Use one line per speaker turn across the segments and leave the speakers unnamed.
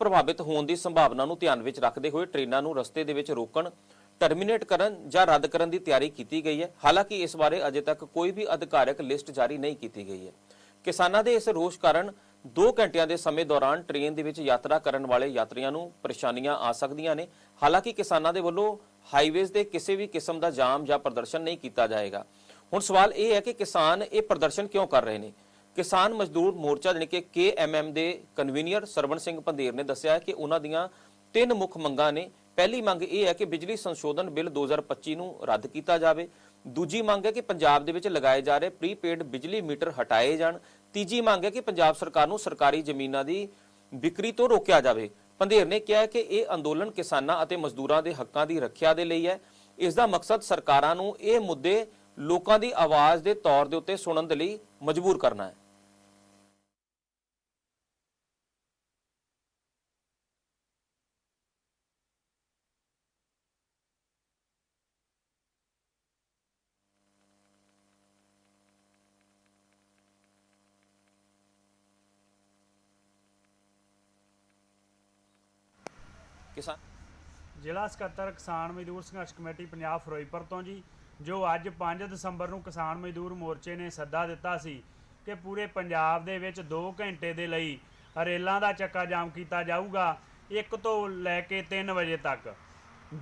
ਪ੍ਰਭਾਵਿਤ ਹੋਣ ਦੀ ਸੰਭਾਵਨਾ ਨੂੰ ਧਿਆਨ ਵਿੱਚ ਰੱਖਦੇ ਹੋਏ ਟ੍ਰੇਨਾਂ ਨੂੰ ਰਸਤੇ ਦੇ ਵਿੱਚ ਰੋਕਣ ਟਰਮੀਨੇਟ ਕਰਨ ਜਾਂ ਰੱਦ ਕਰਨ ਦੀ ਤਿਆਰੀ ਕੀਤੀ ਗਈ ਹੈ। ਹਾਲਾਂਕਿ ਇਸ ਬਾਰੇ ਅਜੇ ਤੱਕ ਕੋਈ ਵੀ ਅਧਿਕਾਰਕ ਲਿਸਟ ਜਾਰੀ ਨਹੀਂ ਕੀਤੀ ਗਈ ਹੈ। ਕਿਸਾਨਾਂ ਦੇ ਇਸ ਰੋਸ ਕਾਰਨ 2 ਘੰਟਿਆਂ ਦੇ ਸਮੇਂ ਦੌਰਾਨ ਟ੍ਰੇਨ ਦੇ ਵਿੱਚ ਯਾਤਰਾ ਕਰਨ ਵਾਲੇ ਯਾਤਰੀਆਂ ਨੂੰ ਪਰੇਸ਼ਾਨੀਆਂ ਆ ਸਕਦੀਆਂ ਨੇ। ਹਾਲਾਂਕਿ ਕਿਸਾਨਾਂ ਦੇ ਵੱਲੋਂ ਹਾਈਵੇਜ਼ ਦੇ ਕਿਸੇ ਵੀ ਕਿਸਮ ਦਾ ਜਾਮ ਜਾਂ ਪ੍ਰਦਰਸ਼ਨ ਨਹੀਂ ਕੀਤਾ ਜਾਏਗਾ। ਹੁਣ ਸਵਾਲ ਇਹ ਹੈ ਕਿ ਕਿਸਾਨ ਇਹ ਪ੍ਰਦਰਸ਼ਨ ਕਿਉਂ ਕਰ ਰਹੇ ਨੇ? ਕਿਸਾਨ ਮਜ਼ਦੂਰ ਮੋਰਚਾ ਜਾਣੀ ਕਿ KMM ਦੇ ਕਨਵੀਨਰ ਸਰਵਣ ਸਿੰਘ ਪੰਧੇਰ ਨੇ ਦੱਸਿਆ ਕਿ ਉਹਨਾਂ ਦੀਆਂ ਤਿੰਨ ਮੁੱਖ ਮੰਗਾਂ ਨੇ। ਪਹਿਲੀ ਮੰਗ ਇਹ ਹੈ ਕਿ ਬਿਜਲੀ ਸੰਸ਼ੋਧਨ ਬਿੱਲ 2025 ਨੂੰ ਰੱਦ ਕੀਤਾ ਜਾਵੇ। ਦੂਜੀ ਮੰਗ ਹੈ ਕਿ ਪੰਜਾਬ ਦੇ ਵਿੱਚ ਲਗਾਏ ਜਾ ਰਹੇ ਪ੍ਰੀਪੇਡ ਬਿਜਲੀ ਮੀਟਰ ਹਟਾਏ ਜਾਣ। ਤੀਜੀ ਮੰਗ ਹੈ ਕਿ ਪੰਜਾਬ ਸਰਕਾਰ ਨੂੰ ਸਰਕਾਰੀ ਜ਼ਮੀਨਾਂ ਦੀ ਵਿਕਰੀ ਤੋਂ ਰੋਕਿਆ ਜਾਵੇ। ਪੰਧੇਰ ਨੇ ਕਿਹਾ ਕਿ ਇਹ ਅੰਦੋਲਨ ਕਿਸਾਨਾਂ ਅਤੇ ਮਜ਼ਦੂਰਾਂ ਦੇ ਹੱਕਾਂ ਦੀ ਰੱਖਿਆ ਦੇ ਲਈ ਹੈ। ਇਸ ਦਾ ਮਕਸਦ ਸਰਕਾਰਾਂ ਨੂੰ ਇਹ ਮੁੱਦੇ ਲੋਕਾਂ ਦੀ ਆਵਾਜ਼ ਦੇ ਤੌਰ ਦੇ ਉੱਤੇ ਸੁਣਨ ਦੇ ਲਈ ਮਜਬੂਰ ਕਰਨਾ ਹੈ। ਕਿਸਾਨ
ਜ਼ਿਲ੍ਹਾ ਸਕੱਤਰ ਕਿਸਾਨ ਮਜ਼ਦੂਰ ਸੰਘਰਸ਼ ਕਮੇਟੀ ਪੰਜਾਬ ਫਿਰੋਜ਼ਪੁਰ ਤੋਂ ਜੀ, ਜੋ ਅੱਜ 5 ਦਸੰਬਰ ਨੂੰ ਕਿਸਾਨ ਮਜ਼ਦੂਰ ਮੋਰਚੇ ਨੇ ਸੱਦਾ ਦਿੱਤਾ ਸੀ ਕਿ ਪੂਰੇ ਪੰਜਾਬ ਦੇ ਵਿੱਚ 2 ਘੰਟੇ ਦੇ ਲਈ ਰੇਲਾਂ ਦਾ ਚੱਕਾ ਜਾਮ ਕੀਤਾ ਜਾਊਗਾ 1 ਤੋਂ ਲੈ ਕੇ 3 ਵਜੇ ਤੱਕ।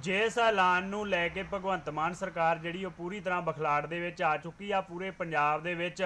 ਜਿਸ ਐਲਾਨ ਨੂੰ ਲੈ ਕੇ ਭਗਵੰਤ ਮਾਨ ਸਰਕਾਰ ਜਿਹੜੀ ਉਹ ਪੂਰੀ ਤਰ੍ਹਾਂ ਬਖਲਾੜ ਦੇ ਵਿੱਚ ਆ ਚੁੱਕੀ ਆ, ਪੂਰੇ ਪੰਜਾਬ ਦੇ ਵਿੱਚ